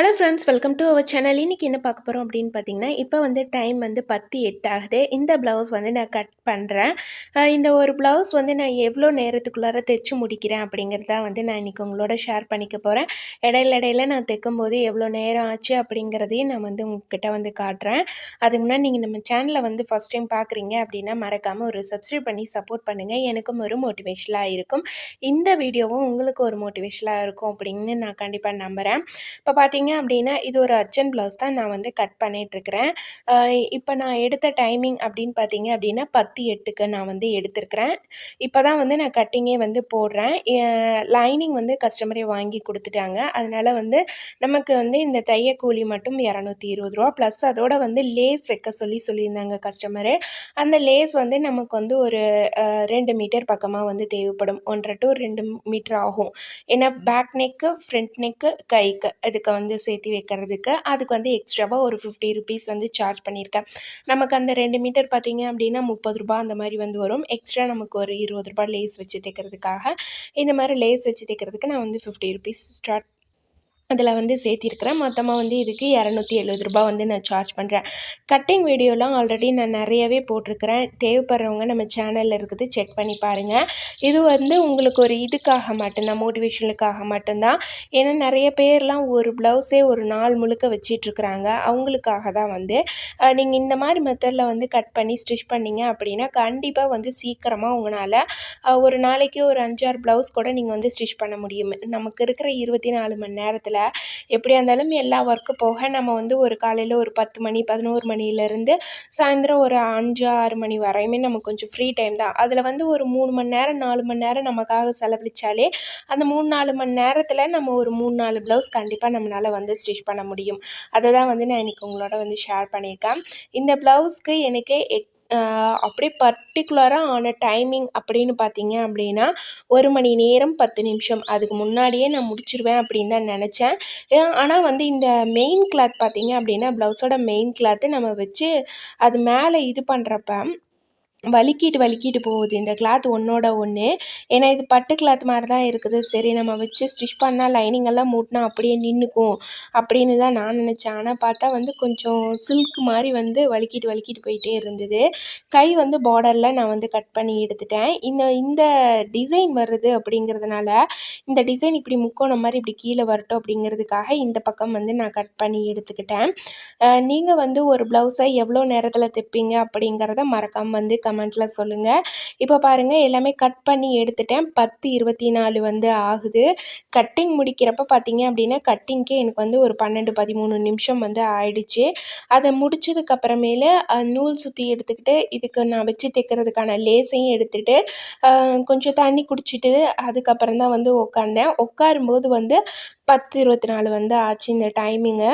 Hello friends welcome to our channel இன்றைக்கி என்ன பார்க்க போகிறோம் அப்படின்னு பார்த்தீங்கன்னா இப்போ வந்து டைம் வந்து பத்து எட்டு ஆகுது. இந்த ப்ளவுஸ் வந்து நான் கட் பண்ணுறேன் இந்த ஒரு ப்ளவுஸ் வந்து நான் எவ்வளோ நேரத்துக்குள்ளார தைச்சு முடிக்கிறேன் அப்படிங்கிறத வந்து நான் இன்றைக்கி உங்களோட ஷேர் பண்ணிக்க போகிறேன் இடையில இடையில நான் தைக்கும் போது எவ்வளோ நேரம் ஆச்சு அப்படிங்கிறதையும் நான் வந்து உங்ககிட்ட வந்து காட்டுறேன். அதுக்கு முன்னாடி நீங்கள் நம்ம சேனலை வந்து ஃபஸ்ட் டைம் பார்க்குறீங்க அப்படின்னா மறக்காமல் ஒரு சப்ஸ்கிரைப் பண்ணி சப்போர்ட் பண்ணுங்கள் எனக்கும் ஒரு மோட்டிவேஷனாக இருக்கும். இந்த வீடியோவும் உங்களுக்கு ஒரு மோட்டிவேஷனாக இருக்கும் அப்படின்னு நான் கண்டிப்பாக நம்புகிறேன் இப்போ பார்த்தீங்கன்னா பார்த்தீங்க அப்படின்னா இது ஒரு அர்ஜென்ட் ப்ளவுஸ் தான் நான் வந்து கட் பண்ணிகிட்ருக்கிறேன் இப்போ நான் எடுத்த டைமிங் அப்படின்னு பார்த்தீங்க அப்படின்னா பத்து எட்டுக்கு நான் வந்து எடுத்திருக்கிறேன். இப்போ தான் வந்து நான் கட்டிங்கே வந்து போடுறேன். லைனிங் வந்து கஸ்டமரே வாங்கி கொடுத்துட்டாங்க. அதனால் வந்து நமக்கு வந்து இந்த தைய கூலி மட்டும் இரநூத்தி இருபது ரூபா. ப்ளஸ் அதோட வந்து லேஸ் வைக்க சொல்லி சொல்லியிருந்தாங்க கஸ்டமரு அந்த லேஸ் வந்து நமக்கு வந்து ஒரு ரெண்டு மீட்டர் பக்கமாக வந்து தேவைப்படும். ஒன்றரை டு ரெண்டு மீட்டர் ஆகும். ஏன்னா பேக் நெக்கு ஃப்ரண்ட் நெக்கு கைக்கு. இதுக்கு வந்து வந்து சேர்த்து வைக்கிறதுக்கு அதுக்கு வந்து எக்ஸ்ட்ராவாக ஒரு ஃபிஃப்டி ருபீஸ் வந்து சார்ஜ் பண்ணியிருக்கேன். நமக்கு அந்த ரெண்டு மீட்டர் பார்த்திங்க அப்படின்னா முப்பது ரூபா அந்த மாதிரி வந்து வரும். எக்ஸ்ட்ரா நமக்கு ஒரு இருபது ரூபா லேஸ் வச்சு தைக்கிறதுக்காக. இந்த மாதிரி லேஸ் வச்சு தைக்கிறதுக்கு நான் வந்து ஃபிஃப்டி ருபீஸ் ஸ்டார்ட் அதில் வந்து சேர்த்திருக்கிறேன். மொத்தமாக வந்து இதுக்கு இரநூத்தி எழுபது ரூபா வந்து நான் சார்ஜ் பண்ணுறேன் கட்டிங் வீடியோலாம் ஆல்ரெடி நான் நிறையவே போட்டிருக்கிறேன். தேவைப்படுறவங்க நம்ம சேனலில் இருக்குது செக் பண்ணி பாருங்கள் இது வந்து உங்களுக்கு ஒரு இதுக்காக மட்டும்தான் மோட்டிவேஷனுக்காக மட்டும்தான். ஏன்னா நிறைய பேர்லாம் ஒரு ப்ளவுஸே ஒரு நாள் முழுக்க வச்சிட்ருக்குறாங்க. அவங்களுக்காக தான் வந்து. நீங்கள் இந்த மாதிரி மெத்தடில் வந்து கட் பண்ணி ஸ்டிச் பண்ணிங்க அப்படின்னா கண்டிப்பாக வந்து சீக்கிரமாக உங்களால் ஒரு நாளைக்கு ஒரு அஞ்சாறு ப்ளவுஸ் கூட நீங்கள் வந்து ஸ்டிச் பண்ண முடியும். நமக்கு இருக்கிற இருபத்தி நாலு மணி நேரத்தில் எப்படியா இருந்தாலும் எல்லா ஒர்க்கு போக நம்ம வந்து ஒரு காலையில் ஒரு பத்து மணி பதினோரு மணிலேருந்து சாயந்தரம் ஒரு அஞ்சு ஆறு மணி வரையுமே நமக்கு கொஞ்சம் ஃப்ரீ டைம் தான். அதில் வந்து ஒரு மூணு மணி நேரம் நாலு மணி நேரம் நமக்காக செலவழித்தாலே அந்த மூணு நாலு மணி நேரத்தில் நம்ம ஒரு மூணு நாலு ப்ளவுஸ் கண்டிப்பாக நம்மளால் வந்து ஸ்டிச் பண்ண முடியும். அதை தான் வந்து நான் இன்றைக்கி உங்களோட வந்து ஷேர் பண்ணியிருக்கேன். இந்த ப்ளவுஸ்க்கு எனக்கு எக் அப்படியே பர்டிகுலராக ஆன டைமிங் அப்படின்னு பார்த்தீங்க அப்படின்னா ஒரு மணி நேரம் பத்து நிமிஷம். அதுக்கு முன்னாடியே நான் முடிச்சிருவேன் அப்படின்னு தான் நினச்சேன். ஆனால் வந்து இந்த மெயின் கிளாத் பார்த்தீங்க அப்படின்னா ப்ளவுஸோட மெயின் கிளாத்து நம்ம வச்சு அது மேலே இது பண்ணுறப்ப வலிக்கிட்டு வலிக்கிட்டு போகுது. இந்த கிளாத் ஒன்றோட ஒன்று ஏன்னா இது பட்டு கிளாத் மாதிரி தான் இருக்குது. சரி நம்ம வச்சு ஸ்டிச் பண்ணால் லைனிங் எல்லாம் மூட்டினா அப்படியே நின்றுக்கும் அப்படின்னு தான் நான் நினச்சேன். ஆனால் பார்த்தா வந்து கொஞ்சம் சில்க் மாதிரி வந்து வலிக்கிட்டு வலிக்கிட்டு போயிட்டே இருந்தது. கை வந்து பார்டரில் நான் வந்து கட் பண்ணி எடுத்துட்டேன். இந்த இந்த டிசைன் வருது அப்படிங்கிறதுனால இந்த டிசைன் இப்படி முக்கோணம் மாதிரி இப்படி கீழே வரட்டும் அப்படிங்கிறதுக்காக இந்த பக்கம் வந்து நான் கட் பண்ணி எடுத்துக்கிட்டேன். நீங்கள் வந்து ஒரு ப்ளவுஸை எவ்வளோ நேரத்தில் தைப்பீங்க அப்படிங்கிறத மறக்காமல் வந்து கமெண்ட்டில் சொல்லுங்கள் இப்போ பாருங்கள் எல்லாமே கட் பண்ணி எடுத்துட்டேன். பத்து இருபத்தி நாலு வந்து ஆகுது. கட்டிங் முடிக்கிறப்ப பார்த்தீங்க அப்படின்னா கட்டிங்க்கே எனக்கு வந்து ஒரு பன்னெண்டு பதிமூணு நிமிஷம் வந்து ஆயிடுச்சு. அதை முடிச்சதுக்கப்புறமேலு நூல் சுற்றி எடுத்துக்கிட்டு இதுக்கு நான் வச்சு தைக்கிறதுக்கான லேஸையும் எடுத்துகிட்டு கொஞ்சம் தண்ணி குடிச்சிட்டு அதுக்கப்புறம் தான் வந்து உட்காந்தேன் உட்காரும்போது வந்து பத்து இருபத்தி நாலு வந்து ஆச்சு இந்த டைமிங்கு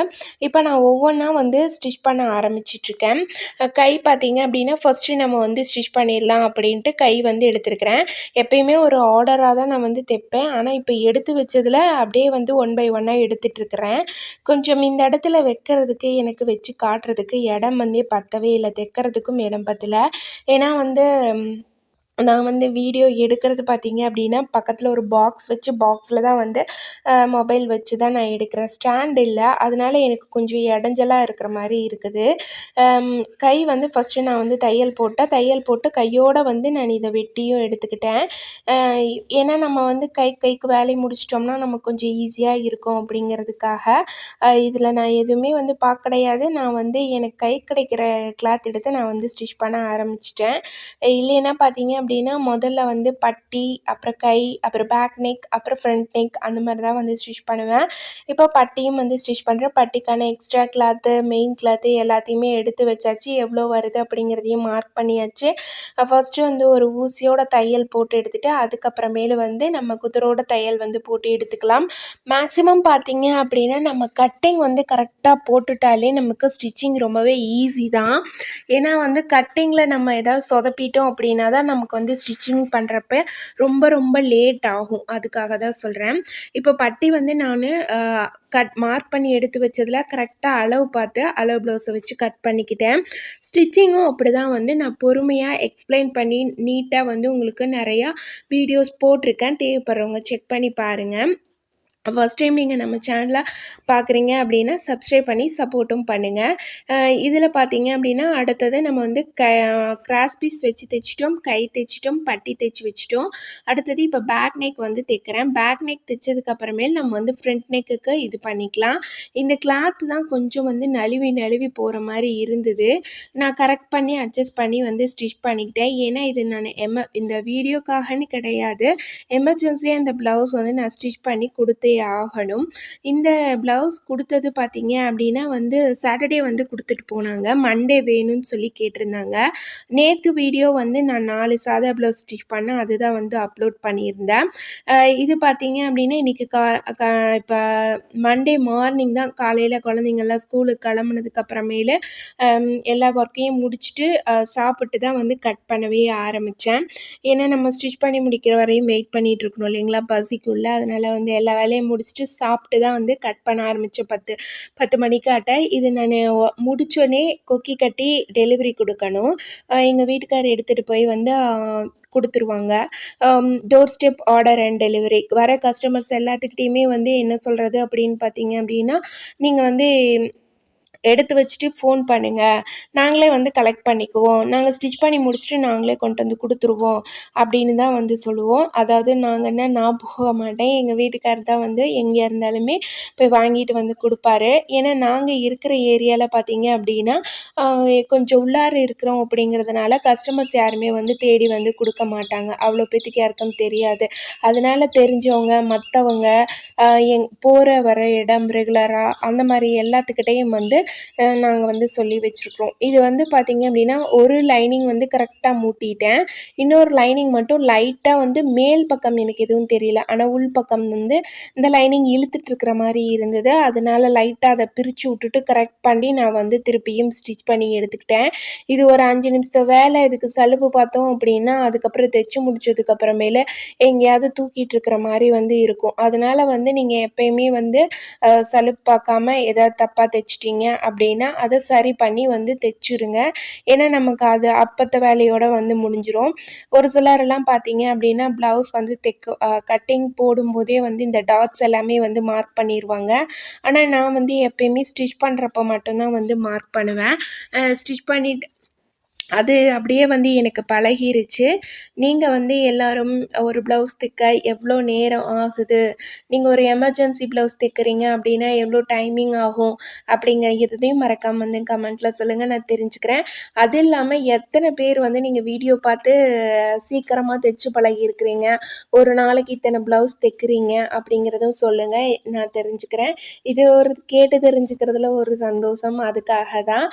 இப்போ நான் ஒவ்வொன்றா வந்து ஸ்டிச் பண்ண ஆரம்பிச்சிட்ருக்கேன். கை பார்த்திங்க அப்படின்னா ஃபஸ்ட்டு நம்ம வந்து ஸ்டிச் பண்ணிடலாம் அப்படின்ட்டு கை வந்து எடுத்துருக்கிறேன். எப்பயுமே ஒரு ஆர்டராக தான் நான் வந்து தைப்பேன். ஆனால் இப்போ எடுத்து வச்சதில் அப்படியே வந்து ஒன் பை ஒன்னாக எடுத்துகிட்ருக்குறேன் கொஞ்சம் இந்த இடத்துல வைக்கிறதுக்கு எனக்கு வச்சு காட்டுறதுக்கு இடம் வந்து பத்தவே இல்லை. தைக்கிறதுக்கும் இடம் பத்தலை. ஏன்னா வந்து நான் வந்து வீடியோ எடுக்கிறது பார்த்தீங்க அப்படின்னா பக்கத்தில் ஒரு பாக்ஸ் வச்சு பாக்ஸில் தான் வந்து மொபைல் வச்சு தான் நான் எடுக்கிறேன். ஸ்டாண்ட் இல்லை. அதனால எனக்கு கொஞ்சம் இடைஞ்சலாக இருக்கிற மாதிரி இருக்குது. கை வந்து ஃபஸ்ட்டு நான் வந்து தையல் போட்டேன் தையல் போட்டு கையோடு வந்து நான் இதை வெட்டியும் எடுத்துக்கிட்டேன். ஏன்னா நம்ம வந்து கை கைக்கு வேலையை முடிச்சிட்டோம்னா நமக்கு கொஞ்சம் ஈஸியாக இருக்கும் அப்படிங்கிறதுக்காக இதில் நான் எதுவுமே வந்து பார்க்க கிடையாது. நான் வந்து எனக்கு கை கிடைக்கிற கிளாத் எடுத்து நான் வந்து ஸ்டிச் பண்ண ஆரம்பிச்சிட்டேன். இல்லைன்னா பார்த்தீங்க அப்படின்னா முதல்ல வந்து பட்டி அப்புறம் கை அப்புறம் பேக் நெக் அப்புறம் ஃப்ரண்ட் நெக் அந்த மாதிரி தான் வந்து ஸ்டிச் பண்ணுவேன். இப்போ பட்டியும் வந்து ஸ்டிச் பண்ணுறேன் பட்டிக்கான எக்ஸ்ட்ரா கிளாத்து மெயின் கிளாத்து எல்லாத்தையுமே எடுத்து வச்சாச்சு. எவ்வளோ வருது அப்படிங்கிறதையும் மார்க் பண்ணியாச்சு. ஃபஸ்ட்டு வந்து ஒரு ஊசியோட தையல் போட்டு எடுத்துகிட்டு அதுக்கப்புறமேலு வந்து நம்ம குதிரோட தையல் வந்து போட்டு எடுத்துக்கலாம். மேக்ஸிமம் பார்த்தீங்க அப்படின்னா நம்ம கட்டிங் வந்து கரெக்டாக போட்டுட்டாலே நமக்கு ஸ்டிச்சிங் ரொம்பவே ஈஸி தான். ஏன்னா வந்து கட்டிங்கில் நம்ம எதாவது சொதப்பிட்டோம் அப்படின்னா தான் நமக்கு வந்து ஸ்டிச்சிங் பண்ணுறப்ப ரொம்ப ரொம்ப லேட் ஆகும். அதுக்காக தான் சொல்கிறேன் இப்போ பட்டி வந்து நான் கட் மார்க் பண்ணி எடுத்து வச்சதில் கரெக்டாக அளவு பார்த்து அளவு ப்ளவுஸை வச்சு கட் பண்ணிக்கிட்டேன். ஸ்டிச்சிங்கும் அப்படி தான் வந்து நான் பொறுமையாக எக்ஸ்பிளைன் பண்ணி நீட்டாக வந்து உங்களுக்கு நிறையா வீடியோஸ் போட்டிருக்கேன். தேவைப்படுறவங்க செக் பண்ணி பாருங்கள் ஃபஸ்ட் டைம் நீங்கள் நம்ம சேனலை பார்க்குறீங்க அப்படின்னா சப்ஸ்கிரைப் பண்ணி சப்போர்ட்டும் பண்ணுங்கள் இதில் பார்த்தீங்க அப்படின்னா அடுத்தது நம்ம வந்து க கிராஸ் பீஸ் வச்சு தைச்சிட்டோம் கை தைச்சிட்டோம் பட்டி தைச்சி வச்சிட்டோம். அடுத்தது இப்போ பேக் நெக் வந்து தைக்கிறேன். பேக் நெக் தைச்சதுக்கப்புறமேல் நம்ம வந்து ஃப்ரண்ட் நெக்குக்கு இது பண்ணிக்கலாம். இந்த கிளாத் தான் கொஞ்சம் வந்து நழுவி நழுவி போகிற மாதிரி இருந்தது. நான் கரெக்ட் பண்ணி அட்ஜஸ்ட் பண்ணி வந்து ஸ்டிச் பண்ணிக்கிட்டேன். ஏன்னா இது நான் எம இந்த வீடியோக்காகன்னு கிடையாது. எமர்ஜென்சியாக இந்த ப்ளவுஸ் வந்து நான் ஸ்டிச் பண்ணி கொடுத்தேன் ஆகணும். இந்த ப்ளவுஸ் கொடுத்தது பார்த்தீங்க அப்படின்னா வந்து சாட்டர்டே வந்து கொடுத்துட்டு போனாங்க. மண்டே வேணும்னு சொல்லி கேட்டிருந்தாங்க. நேற்று வீடியோ வந்து நான் நாலு சாதா ப்ளவுஸ் ஸ்டிச் பண்ணேன் அதுதான் வந்து அப்லோட் பண்ணியிருந்தேன். இது பார்த்தீங்க அப்படின்னா இன்றைக்கி கா இப்போ மண்டே மார்னிங் தான் காலையில் குழந்தைங்கள்லாம் ஸ்கூலுக்கு கிளம்புனதுக்கப்புறமேலு எல்லா ஒர்க்கையும் முடிச்சுட்டு சாப்பிட்டு தான் வந்து கட் பண்ணவே ஆரம்பித்தேன் ஏன்னா நம்ம ஸ்டிச் பண்ணி முடிக்கிற வரையும் வெயிட் பண்ணிகிட்டு இருக்கணும் இல்லைங்களா பசிக்குள்ள. அதனால் வந்து எல்லா வேலையும் முடிச்சுட்டு சாப்பிட்டு தான் வந்து கட் பண்ண ஆரம்பித்தேன் பத்து பத்து மணிக்காட்ட இது நான் முடிச்சோடனே கொக்கி கட்டி டெலிவரி கொடுக்கணும். எங்கள் வீட்டுக்கார் எடுத்துகிட்டு போய் வந்து கொடுத்துருவாங்க. Door step order and delivery வர கஸ்டமர்ஸ் எல்லாத்துக்கிட்டேயுமே வந்து என்ன சொல்கிறது அப்படின்னு பார்த்தீங்க அப்படின்னா நீங்கள் வந்து எடுத்து வச்சுட்டு ஃபோன் பண்ணுங்கள் நாங்களே வந்து கலெக்ட் பண்ணிக்குவோம். நாங்கள் ஸ்டிச் பண்ணி முடிச்சுட்டு நாங்களே கொண்டு வந்து கொடுத்துருவோம் அப்படின்னு தான் வந்து சொல்லுவோம். அதாவது நாங்கள் என்ன நான் போக மாட்டேன். எங்கள் வீட்டுக்காரர் தான் வந்து எங்கே இருந்தாலுமே போய் வாங்கிட்டு வந்து கொடுப்பாரு. ஏன்னா நாங்கள் இருக்கிற ஏரியாவில் பார்த்தீங்க அப்படின்னா கொஞ்சம் உள்ளார இருக்கிறோம் அப்படிங்கிறதுனால கஸ்டமர்ஸ் யாருமே வந்து தேடி வந்து கொடுக்க மாட்டாங்க. அவ்வளோ பேத்துக்கு யாருக்கும் தெரியாது. அதனால் தெரிஞ்சவங்க மற்றவங்க எங் போகிற வர இடம் ரெகுலராக அந்த மாதிரி எல்லாத்துக்கிட்டேயும் வந்து நாங்கள் வந்து சொல்லி வச்சுருக்குறோம். இது வந்து பார்த்திங்க அப்படின்னா ஒரு லைனிங் வந்து கரெக்டாக மூட்டிட்டேன். இன்னொரு லைனிங் மட்டும் லைட்டாக வந்து மேல் பக்கம் எனக்கு எதுவும் தெரியல. ஆனால் உள் பக்கம் வந்து இந்த லைனிங் இழுத்துட்டு இருக்கிற மாதிரி இருந்தது. அதனால லைட்டாக அதை பிரித்து விட்டுட்டு கரெக்ட் பண்ணி நான் வந்து திருப்பியும் ஸ்டிச் பண்ணி எடுத்துக்கிட்டேன். இது ஒரு அஞ்சு நிமிஷம் வேலை. இதுக்கு சலுப்பு பார்த்தோம் அப்படின்னா அதுக்கப்புறம் தைச்சு முடிச்சதுக்கப்புறமேலு எங்கேயாவது தூக்கிட்டு இருக்கிற மாதிரி வந்து இருக்கும். அதனால வந்து நீங்கள் எப்பயுமே வந்து சலுப்பு பார்க்காம ஏதாவது தப்பாக தைச்சிட்டிங்க அப்படின்னா அதை சரி பண்ணி வந்து தைச்சிருங்க. ஏன்னா நமக்கு அது அப்பத்த வேலையோட வந்து முடிஞ்சிரும். ஒரு சிலரெல்லாம் பார்த்தீங்க அப்படின்னா ப்ளவுஸ் வந்து தைக்க கட்டிங் போடும்போதே வந்து இந்த டாட்ஸ் எல்லாமே வந்து மார்க் பண்ணிடுவாங்க ஆனால் நான் வந்து எப்பயுமே ஸ்டிச் பண்ணுறப்ப மட்டும்தான் வந்து மார்க் பண்ணுவேன். ஸ்டிச் பண்ணிட்டு அது அப்படியே வந்து எனக்கு பழகிருச்சு. நீங்கள் வந்து எல்லோரும் ஒரு ப்ளவுஸ் தைக்க எவ்வளோ நேரம் ஆகுது? நீங்கள் ஒரு எமர்ஜென்சி ப்ளவுஸ் தைக்கிறீங்க அப்படின்னா எவ்வளோ டைமிங் ஆகும்? அப்படிங்கிற எதையும் மறக்காமல் வந்து கமெண்ட்டில் சொல்லுங்கள் நான் தெரிஞ்சுக்கிறேன். அது இல்லாமல் எத்தனை பேர் வந்து நீங்கள் வீடியோ பார்த்து சீக்கிரமாக தைச்சு பழகியிருக்கிறீங்க? ஒரு நாளைக்கு இத்தனை ப்ளவுஸ் தைக்கிறீங்க அப்படிங்கிறதும் சொல்லுங்கள் நான் தெரிஞ்சுக்கிறேன். இது ஒரு கேட்டு தெரிஞ்சுக்கிறதுல ஒரு சந்தோஷம். அதுக்காக தான்.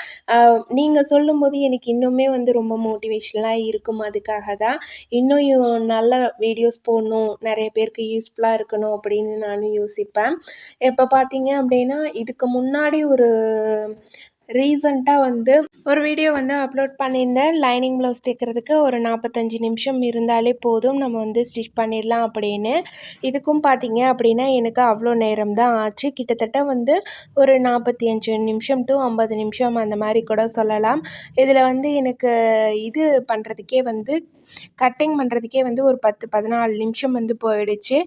நீங்கள் சொல்லும்போது எனக்கு இன்னுமே வந்து ரொம்ப மோட்டிவேஷ்னலாக இருக்கும் அதுக்காக தான் இன்னும் நல்ல வீடியோஸ் போடணும் நிறைய பேருக்கு யூஸ்ஃபுல்லாக இருக்கணும் அப்படின்னு நானும் யோசிப்பேன். இப்போ பார்த்தீங்க அப்படின்னா இதுக்கு முன்னாடி ஒரு ரீசண்டாக வந்து ஒரு வீடியோ வந்து அப்லோட் பண்ணியிருந்தேன். லைனிங் ப்ளவுஸ் தைக்கிறதுக்கு ஒரு நாற்பத்தஞ்சு நிமிஷம் இருந்தாலே போதும். நம்ம வந்து ஸ்டிச் பண்ணிடலாம் அப்படின்னு. இதுக்கும் பார்த்தீங்க அப்படின்னா எனக்கு அவ்வளோ நேரம் தான் ஆச்சு. கிட்டத்தட்ட வந்து ஒரு நாற்பத்தி அஞ்சு நிமிஷம் டு ஐம்பது நிமிஷம் அந்த மாதிரி கூட சொல்லலாம். இதில் வந்து எனக்கு இது பண்ணுறதுக்கே வந்து கட்டிங் பண்ணுறதுக்கே வந்து ஒரு பத்து பதினாலு நிமிஷம் வந்து போயிடுச்சு.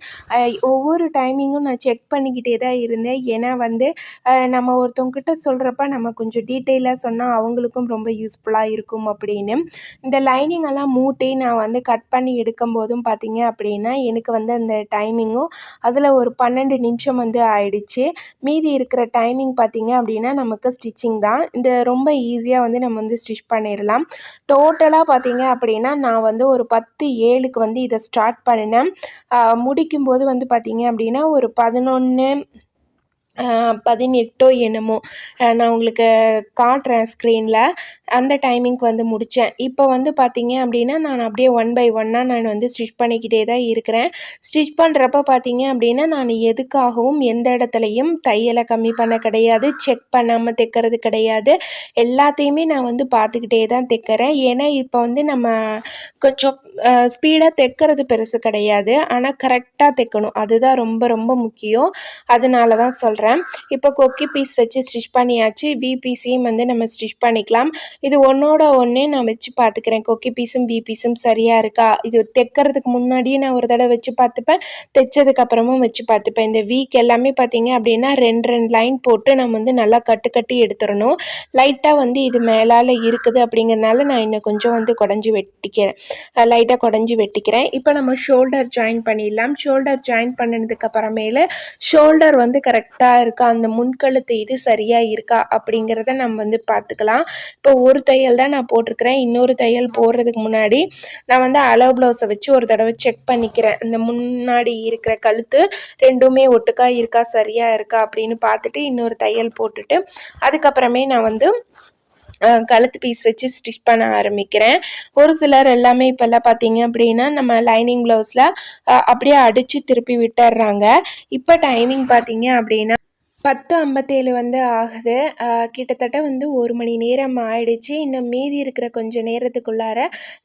ஒவ்வொரு டைமிங்கும் நான் செக் பண்ணிக்கிட்டே தான் இருந்தேன். ஏன்னா வந்து நம்ம ஒருத்தவங்கக்கிட்ட சொல்கிறப்ப நம்ம கொஞ்சம் டீட்டெயிலாக சொன்னால் அவங்களுக்கும் ரொம்ப யூஸ்ஃபுல்லாக இருக்கும் அப்படின்னு. இந்த லைனிங் எல்லாம் மூட்டி நான் வந்து கட் பண்ணி எடுக்கும் போதும் பார்த்தீங்க அப்படின்னா எனக்கு வந்து அந்த டைமிங்கும் அதில் ஒரு பன்னெண்டு நிமிஷம் வந்து ஆயிடுச்சு. மீதி இருக்கிற டைமிங் பார்த்தீங்க அப்படின்னா நமக்கு ஸ்டிச்சிங் தான். இந்த ரொம்ப ஈஸியாக வந்து நம்ம வந்து ஸ்டிச் பண்ணிடலாம் டோட்டலாக பார்த்தீங்க அப்படின்னா நான் வந்து ஒரு பத்து ஏழுக்கு வந்து இதை ஸ்டார்ட் பண்ணினேன். ஆஹ் முடிக்கும்போது வந்து பார்த்தீங்க அப்படின்னா ஒரு பதினொன்று பதினெட்டோ என்னமோ ஆஹ் நான் உங்களுக்கு காட்டுறேன் ஸ்க்ரீனில் அந்த டைமிங்க்கு வந்து முடித்தேன் இப்போ வந்து பார்த்தீங்க அப்படின்னா நான் அப்படியே ஒன் பை ஒன்னாக நான் வந்து ஸ்டிச் பண்ணிக்கிட்டே தான் இருக்கிறேன். ஸ்டிச் பண்ணுறப்ப பார்த்தீங்க அப்படின்னா நான் எதுக்காகவும் எந்த இடத்துலையும் தையலை கம்மி பண்ண கிடையாது செக் பண்ணாமல் தைக்கிறது கிடையாது. எல்லாத்தையுமே நான் வந்து பார்த்துக்கிட்டே தான் தைக்கிறேன். ஏன்னா இப்போ வந்து நம்ம கொஞ்சம் ஸ்பீடாக தைக்கிறது பெருசு கிடையாது. ஆனால் கரெக்டாக தைக்கணும். அதுதான் ரொம்ப ரொம்ப முக்கியம். அதனால தான் சொல்கிறேன் இப்போ கொக்கி பீஸ் வச்சு ஸ்டிச் பண்ணியாச்சு. விபிசியும் வந்து நம்ம ஸ்டிச் பண்ணிக்கலாம். இது ஒன்றோட ஒன்றே நான் வச்சு பார்த்துக்கிறேன் கொக்கி பீஸும் பி பீஸும் சரியாக இருக்கா? இது தைக்கிறதுக்கு முன்னாடியே நான் ஒரு தடவை வச்சு பார்த்துப்பேன் தைச்சதுக்கு அப்புறமும் வச்சு பார்த்துப்பேன் இந்த வீக் எல்லாமே பார்த்தீங்க அப்படின்னா ரெண்டு ரெண்டு லைன் போட்டு நம்ம வந்து நல்லா கட்டு கட்டி எடுத்துடணும். லைட்டாக வந்து இது மேலால் இருக்குது அப்படிங்கிறதுனால நான் இன்னும் கொஞ்சம் வந்து குடஞ்சி வெட்டிக்கிறேன். லைட்டாக குடஞ்சி வெட்டிக்கிறேன். இப்போ நம்ம ஷோல்டர் ஜாயின் பண்ணிடலாம். ஷோல்டர் ஜாயின் பண்ணினதுக்கு அப்புறமேல ஷோல்டர் வந்து கரெக்டாக இருக்கா? அந்த முன்கழுத்து இது சரியாக இருக்கா? அப்படிங்கிறத நம்ம வந்து பார்த்துக்கலாம் இப்போ ஒரு தையல் தான் நான் போட்டிருக்கிறேன். இன்னொரு தையல் போடுறதுக்கு முன்னாடி நான் வந்து அளவு ப்ளவுஸை வச்சு ஒரு தடவை செக் பண்ணிக்கிறேன். இந்த முன்னாடி இருக்கிற கழுத்து ரெண்டுமே ஒட்டுக்கா இருக்கா சரியாக இருக்கா அப்படின்னு பார்த்துட்டு இன்னொரு தையல் போட்டுட்டு அதுக்கப்புறமே நான் வந்து கழுத்து பீஸ் வச்சு ஸ்டிச் பண்ண ஆரம்பிக்கிறேன். ஒரு சிலர் எல்லாமே இப்போல்லாம் பார்த்தீங்க அப்படின்னா நம்ம லைனிங் ப்ளவுஸில் அப்படியே அடித்து திருப்பி விட்டுடுறாங்க இப்போ டைமிங் பார்த்தீங்க அப்படின்னா பத்து ஐம்பத்தேழு வந்து ஆகுது. கிட்டத்தட்ட வந்து ஒரு மணி நேரம் ஆயிடுச்சு. இன்னும் மீதி இருக்கிற கொஞ்சம் நேரத்துக்குள்ளார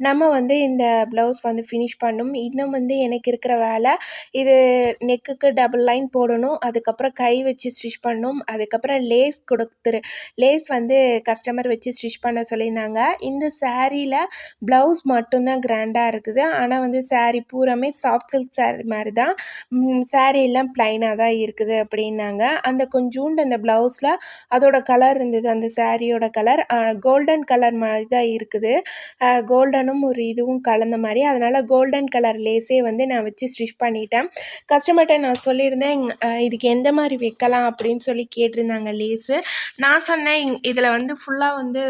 நம்ம வந்து இந்த ப்ளவுஸ் வந்து ஃபினிஷ் பண்ணும். இன்னும் வந்து எனக்கு இருக்கிற வேலை இது நெக்குக்கு டபுள் லைன் போடணும். அதுக்கப்புறம் கை வச்சு ஸ்டிச் பண்ணணும் அதுக்கப்புறம் லேஸ் கொடுத்துரு லேஸ் வந்து கஸ்டமர் வச்சு ஸ்டிச் பண்ண சொல்லியிருந்தாங்க. இந்த சாரியில் ப்ளவுஸ் மட்டும்தான் கிராண்டாக இருக்குது. ஆனால் வந்து சாரீ பூராமே சாஃப்ட் சில்க் சாரீ மாதிரி தான் சாரீ எல்லாம் ப்ளைனாக தான் இருக்குது அப்படின்னாங்க. அந்த கொஞ்சோண்டு அந்த ப்ளவுஸில் அதோட கலர் இருந்தது. அந்த சாரியோட கலர் கோல்டன் கலர் மாதிரி தான் இருக்குது. கோல்டனும் ஒரு இதுவும் கலந்த மாதிரி. அதனால் கோல்டன் கலர் லேஸே வந்து நான் வச்சு ஸ்டிச் பண்ணிட்டேன். கஸ்டமர்கிட்ட நான் சொல்லியிருந்தேன் இதுக்கு எந்த மாதிரி வைக்கலாம்? அப்படின்னு சொல்லி கேட்டிருந்தாங்க லேஸு நான் சொன்னேன் இதில் வந்து ஃபுல்லாக வந்து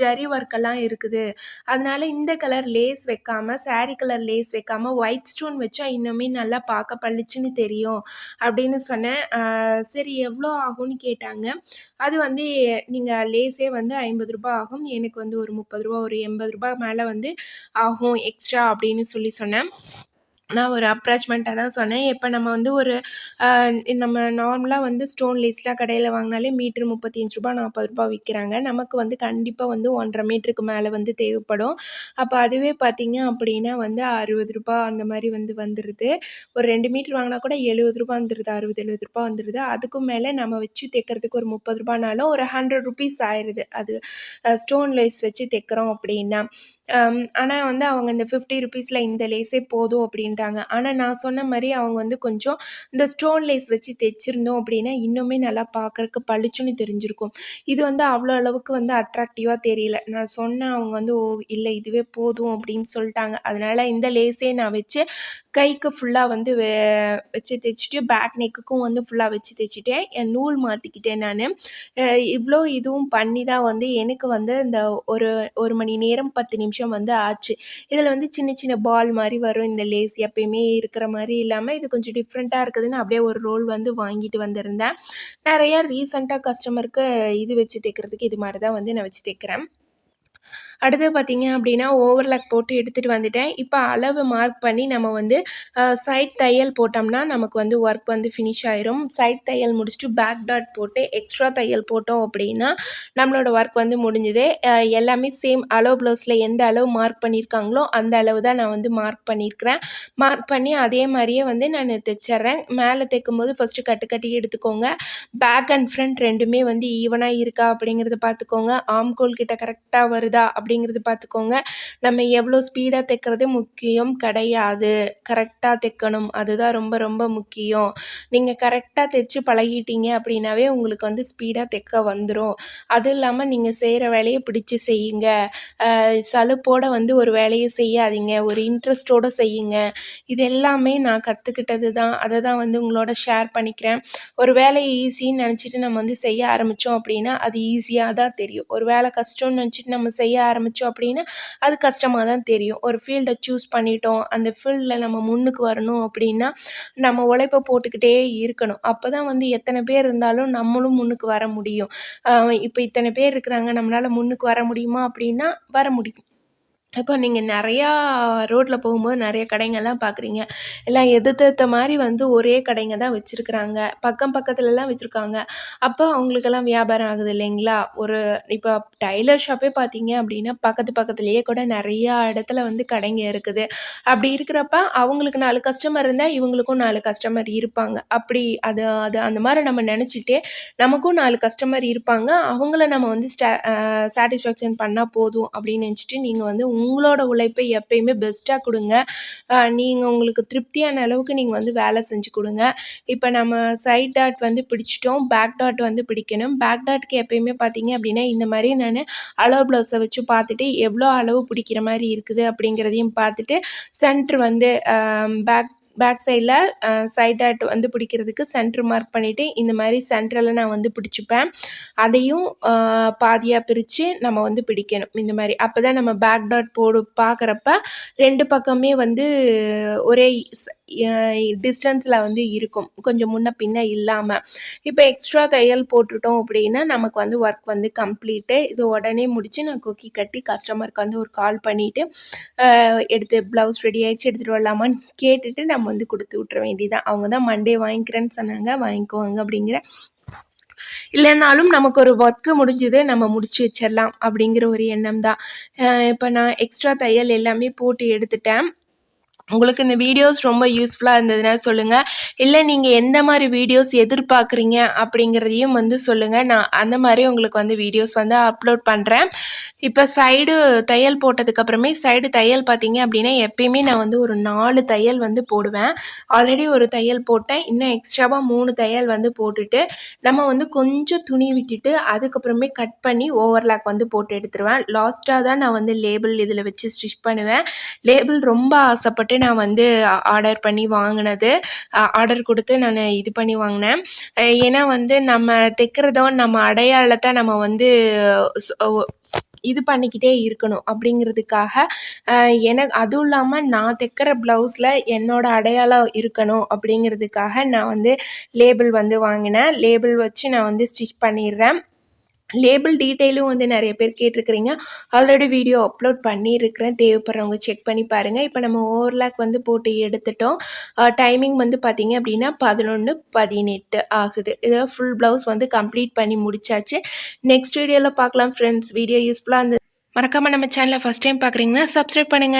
ஜரி ஒர்க்கெல்லாம் இருக்குது. அதனால் இந்த கலர் லேஸ் வைக்காமல் சாரி கலர் லேஸ் வைக்காமல் ஒயிட் ஸ்டோன் வச்சா இன்னுமே நல்லா பார்க்க பளிச்சுன்னு தெரியும். அப்படின்னு சொன்னேன். சரி எவ்வளோ ஆகும்னு கேட்டாங்க. அது வந்து நீங்கள் லேஸே வந்து ஐம்பது ரூபா ஆகும். எனக்கு வந்து ஒரு முப்பது ரூபா ஒரு எண்பது ரூபா மேலே வந்து ஆகும் எக்ஸ்ட்ரா அப்படின்னு சொல்லி சொன்னேன். நான் ஒரு அப்ராச்மெண்ட்டாக தான் சொன்னேன். இப்போ நம்ம வந்து ஒரு நம்ம நார்மலாக வந்து ஸ்டோன் லேஸ்லாம் கடையில் வாங்கினாலே மீட்ரு முப்பத்தி அஞ்சு ரூபா நாற்பது ரூபா விற்கிறாங்க நமக்கு வந்து கண்டிப்பாக வந்து ஒன்றரை மீட்டருக்கு மேலே வந்து தேவைப்படும். அப்போ அதுவே பார்த்திங்க அப்படின்னா வந்து அறுபது ரூபா அந்த மாதிரி வந்து வந்துடுது ஒரு ரெண்டு மீட்ரு வாங்கினா கூட எழுபது ரூபா வந்துடுது அறுபது எழுபது ரூபா வந்துடுது அதுக்கும் மேலே நம்ம வச்சு தைக்கிறதுக்கு ஒரு முப்பது ரூபானாலும் ஒரு ஹண்ட்ரட் ருபீஸ் ஆயிடுது அது ஸ்டோன் லேஸ் வச்சு தைக்கிறோம் அப்படின்னா. ஆனால் வந்து அவங்க இந்த ஃபிஃப்டி ருபீஸில் இந்த லேஸே போதும் அப்படின்னு பண்ணிட்டாங்க. ஆனால் நான் சொன்ன மாதிரி அவங்க வந்து கொஞ்சம் இந்த ஸ்டோன் லேஸ் வச்சு தைச்சிருந்தோம் அப்படின்னா இன்னுமே நல்லா பார்க்குறக்கு பளிச்சுன்னு தெரிஞ்சிருக்கும். இது வந்து அவ்வளோ அளவுக்கு வந்து அட்ராக்டிவாக தெரியல. நான் சொன்னேன் அவங்க வந்து ஓ இல்லை இதுவே போதும் அப்படின்னு சொல்லிட்டாங்க. அதனால் இந்த லேஸே நான் வச்சு கைக்கு ஃபுல்லாக வந்து வச்சு தைச்சிட்டு பேக் நெக்குக்கும் வந்து ஃபுல்லாக வச்சு தைச்சிட்டேன். என் நூல் மாற்றிக்கிட்டேன் நான். இவ்வளோ இதுவும் பண்ணி தான் வந்து எனக்கு வந்து இந்த ஒரு ஒரு மணி நேரம் பத்து நிமிஷம் வந்து ஆச்சு. இதில் வந்து சின்ன சின்ன பால் மாதிரி வரும் இந்த லேஸ் எப்பயுமே இருக்கிற மாதிரி இல்லாமல் இது கொஞ்சம் டிஃப்ரெண்ட்டாக இருக்குதுன்னு அப்படியே ஒரு ரோல் வந்து வாங்கிட்டு வந்திருந்தேன். நிறையா ரீசெண்டாக கஸ்டமருக்கு இது வச்சு தைக்கிறதுக்கு இது மாதிரி தான் வந்து நான் வச்சு தைக்கிறேன். அடுத்து பார்த்திங்க அப்படின்னா ஓவர்லாக் போட்டு எடுத்துகிட்டு வந்துட்டேன். இப்போ அளவு மார்க் பண்ணி நம்ம வந்து சைட் தையல் போட்டோம்னா நமக்கு வந்து ஒர்க் வந்து ஃபினிஷ் ஆயிரும். சைட் தையல் முடிச்சுட்டு பேக் டாட் போட்டு எக்ஸ்ட்ரா தையல் போட்டோம் அப்படின்னா நம்மளோட ஒர்க் வந்து முடிஞ்சுது. எல்லாமே சேம் அளவு ப்ளவுஸில் எந்த அளவு மார்க் பண்ணியிருக்காங்களோ அந்த அளவு தான் நான் வந்து மார்க் பண்ணியிருக்கிறேன் மார்க் பண்ணி அதே மாதிரியே வந்து நான் தைச்சிட்றேன். மேலே தைக்கும்போது ஃபஸ்ட்டு கட்டு கட்டி எடுத்துக்கோங்க. பேக் அண்ட் ஃப்ரண்ட் ரெண்டுமே வந்து ஈவனாக இருக்கா அப்படிங்கிறத பார்த்துக்கோங்க. ஆம்கோல் கிட்ட கரெக்டாக வருதா அப்படிங்கிறது பார்த்துக்கோங்க. நம்ம எவ்வளோ ஸ்பீடாக தைக்கிறது முக்கியம் கிடையாது. கரெக்டாக தைக்கணும். அதுதான் ரொம்ப ரொம்ப முக்கியம். நீங்கள் கரெக்டாக தைச்சி பழகிட்டீங்க அப்படின்னாவே உங்களுக்கு வந்து ஸ்பீடாக தைக்க வந்துடும் அதுவும் இல்லாமல் நீங்கள் செய்கிற வேலையை பிடிச்சி செய்யுங்க. சலுப்போடு வந்து ஒரு வேலையை செய்யாதீங்க. ஒரு இன்ட்ரெஸ்டோடு செய்யுங்க. இது எல்லாமே நான் கற்றுக்கிட்டது தான். அதை தான் வந்து உங்களோட ஷேர் பண்ணிக்கிறேன். ஒரு வேலையை ஈஸின்னு நினச்சிட்டு நம்ம வந்து செய்ய ஆரம்பித்தோம் அப்படின்னா அது ஈஸியாக தான் தெரியும். ஒரு வேலை கஷ்டம்னு நினச்சிட்டு நம்ம செய்ய ஆரம்பித்தோம் அப்படின்னா அது கஷ்டமாக தான் தெரியும். ஒரு ஃபீல்டை சூஸ் பண்ணிட்டோம். அந்த ஃபீல்டில் நம்ம முன்னுக்கு வரணும் அப்படின்னா நம்ம உழைப்பை போட்டுக்கிட்டே இருக்கணும். அப்போ தான் வந்து எத்தனை பேர் இருந்தாலும் நம்மளும் முன்னுக்கு வர முடியும். இப்போ இத்தனை பேர் இருக்கிறாங்க. நம்மளால் முன்னுக்கு வர முடியுமா அப்படின்னா வர முடியும். இப்போ நீங்கள் நிறையா ரோட்டில் போகும்போது நிறைய கடைங்கள்லாம் பார்க்குறீங்க எல்லாம் எதிர்த்த மாதிரி வந்து ஒரே கடைங்க தான் வச்சுருக்குறாங்க. பக்கம் பக்கத்துலலாம் வச்சுருக்காங்க. அப்போ அவங்களுக்கெல்லாம் வியாபாரம் ஆகுது இல்லைங்களா? ஒரு இப்போ டைலர் ஷாப்பே பார்த்தீங்க அப்படின்னா பக்கத்து பக்கத்துலேயே கூட நிறையா இடத்துல வந்து கடைங்க இருக்குது. அப்படி இருக்கிறப்ப அவங்களுக்கு நாலு கஸ்டமர் இருந்தால் இவங்களுக்கும் நாலு கஸ்டமர் இருப்பாங்க. அப்படி அது அது அந்த மாதிரி நம்ம நினச்சிட்டே நமக்கும் நாலு கஸ்டமர் இருப்பாங்க. அவங்கள நம்ம வந்து ஸ்டா சாட்டிஸ்ஃபேக்ஷன் பண்ணால் போதும் அப்படின்னு நினச்சிட்டு நீங்கள் வந்து உங்களோட உழைப்பை எப்பயுமே பெஸ்ட்டாக கொடுங்க. நீங்கள் உங்களுக்கு திருப்தியான அளவுக்கு நீங்கள் வந்து வேலை செஞ்சு கொடுங்க. இப்போ நம்ம சைட் டாட் வந்து பிடிச்சிட்டோம். பேக் டாட் வந்து பிடிக்கணும். பேக் டாட்க்கு எப்பயுமே பார்த்தீங்க அப்படின்னா இந்த மாதிரி நான் அளவு ப்ளவுஸை வச்சு பார்த்துட்டு எவ்வளோ அளவு பிடிக்கிற மாதிரி இருக்குது அப்படிங்கிறதையும் பார்த்துட்டு சென்ட்ரு வந்து பேக் பேக் சைடில் சைட் ஆட் வந்து பிடிக்கிறதுக்கு சென்ட்ரு மார்க் பண்ணிவிட்டு இந்த மாதிரி சென்டரில் நான் வந்து பிடிச்சிப்பேன். அதையும் பாதியாக பிரித்து நம்ம வந்து பிடிக்கணும். இந்த மாதிரி. அப்போ தான் நம்ம பேக் டாட் போடு பார்க்குறப்ப ரெண்டு பக்கமே வந்து ஒரே டிஸ்டன்ஸில் வந்து இருக்கும். கொஞ்சம் முன்ன பின்ன இல்லாமல் இப்போ எக்ஸ்ட்ரா தையல் போட்டுட்டோம் அப்படின்னா நமக்கு வந்து ஒர்க் வந்து கம்ப்ளீட்டு இது உடனே முடித்து நான் கொக்கி கட்டி கஸ்டமருக்கு வந்து ஒரு கால் பண்ணிவிட்டு எடுத்து ப்ளவுஸ் ரெடி ஆகிடுச்சு எடுத்துகிட்டு வரலாமான்னு கேட்டுட்டு நம்ம வந்து கொடுத்து விட்ற வேண்டியதான் அவங்க தான் மண்டே வாங்கிக்கிறேன்னு சொன்னாங்க வாங்கிக்குவாங்க அப்படிங்கிற. இல்லைனாலும் நமக்கு ஒரு ஒர்க்கு முடிஞ்சுது நம்ம முடிச்சு வச்சிடலாம் அப்படிங்கிற ஒரு எண்ணம் தான் இப்போ நான் எக்ஸ்ட்ரா தையல் எல்லாமே போட்டு எடுத்துட்டேன். உங்களுக்கு இந்த வீடியோஸ் ரொம்ப யூஸ்ஃபுல்லாக இருந்ததுன்னா சொல்லுங்கள் இல்லை நீங்கள் எந்த மாதிரி வீடியோஸ் எதிர்பார்க்குறீங்க அப்படிங்கிறதையும் வந்து சொல்லுங்கள் நான் அந்த மாதிரி உங்களுக்கு வந்து வீடியோஸ் வந்து அப்லோட் பண்ணுறேன் இப்போ சைடு தையல் போட்டதுக்கப்புறமே சைடு தையல் பார்த்தீங்க அப்படின்னா எப்பயுமே நான் வந்து ஒரு நாலு தையல் வந்து போடுவேன். ஆல்ரெடி ஒரு தையல் போட்டேன். இன்னும் எக்ஸ்ட்ராவாக மூணு தையல் வந்து போட்டுட்டு நம்ம வந்து கொஞ்சம் துணி விட்டுட்டு அதுக்கப்புறமே கட் பண்ணி ஓவர்லாக் வந்து போட்டு எடுத்துருவேன். லாஸ்ட்டாக தான் நான் வந்து லேபிள் இதில் வச்சு ஸ்டிச் பண்ணுவேன். லேபிள் ரொம்ப ஆசைப்பட்டு நான் வந்து ஆர்டர் பண்ணி வாங்கினது ஆர்டர் கொடுத்து நான் இது பண்ணி வாங்கினேன். ஏன்னா வந்து நம்ம தைக்கிறதோ நம்ம அடையாளத்தை நம்ம வந்து இது பண்ணிக்கிட்டே இருக்கணும் அப்படிங்கிறதுக்காக எனக்கு அதுவும் இல்லாமல் நான் தைக்கிற ப்ளவுஸில் என்னோடய அடையாளம் இருக்கணும் அப்படிங்கிறதுக்காக நான் வந்து லேபிள் வந்து வாங்கினேன். லேபிள் வச்சு நான் வந்து ஸ்டிச் பண்ணிடுறேன். லேபிள் டீட்டெயிலும் வந்து நிறைய பேர் கேட்டிருக்கிறீங்க. ஆல்ரெடி வீடியோ அப்லோட் பண்ணியிருக்கிறேன். தேவைப்படுறவங்க செக் பண்ணி பாருங்கள் இப்போ நம்ம ஓவர்லாக் வந்து போட்டு எடுத்துட்டோம். டைமிங் வந்து பார்த்திங்க அப்படின்னா பதினொன்று பதினெட்டு ஆகுது. இதை ஃபுல் ப்ளவுஸ் வந்து கம்ப்ளீட் பண்ணி முடிச்சாச்சு. நெக்ஸ்ட் வீடியோவில் பார்க்கலாம் ஃப்ரெண்ட்ஸ் வீடியோ யூஸ்ஃபுல்லாக அந்த மறக்காமல் நம்ம சேனலை ஃபஸ்ட் டைம் பார்க்குறீங்கன்னா சப்ஸ்கிரைப் பண்ணுங்கள்